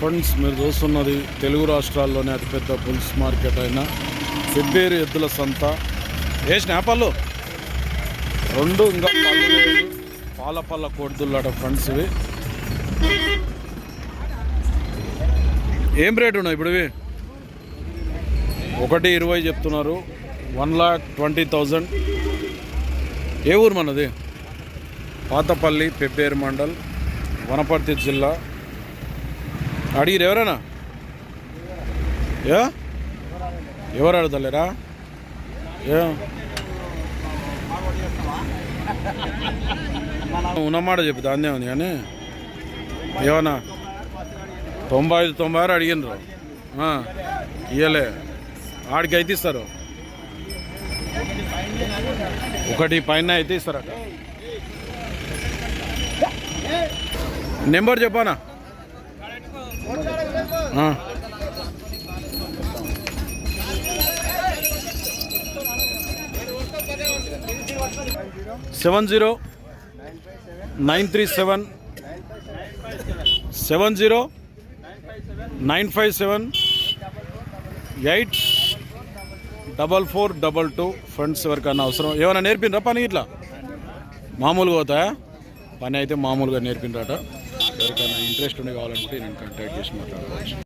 Friends మీరు చూస్తున్నది తెలుగు రాష్ట్రాల్లోనే అతిపెద్ద బుల్స్ మార్కెట్ అయిన సిబ్బేరు ఎద్దుల సంత. వేసిన పళ్ళు రెండు ఇంకా పళ్ళు పాల పళ్ళ ఫ్రెండ్స్ ఇవి. ఏం రేట్ ఉన్నాయి ఇప్పుడు ఇవి? ఒకటి ఇరవై చెప్తున్నారు. One lakh twenty thousand. ఏ ఊరు మనది? పాతపల్లి పెబ్బేరు మండల్ వనపర్తి జిల్లా. అడిగిరు ఎవరైనా? ఏ? ఎవరు అడుగుతలేరా? ఏ? ఉన్నమాట చెప్పు దాన్నే ఉంది కానీ. ఏమన్నా? తొంభై ఐదు తొంభై ఆరు అడిగినరు ఇయ్యలే. ఆడికి అయితే ఇస్తారు. ఒకటి పైన అయితే ఇస్తారట. నెంబర్ చెప్పానా? Seven zero nine three seven seven zero nine five seven eight double four double two friends ఎవరికన్నా అవసరం. ఏమైనా నేర్పిండ్రా పని ఇట్లా? మామూలుగా అవుతాయా? పని అయితే మామూలుగా నేర్పిండ్రట. ఎవరికైనా ఇంట్రెస్ట్ ఉండి కావాలనుకుంటే నేను కాంటాక్ట్ చేసి మాట్లాడుకోవచ్చు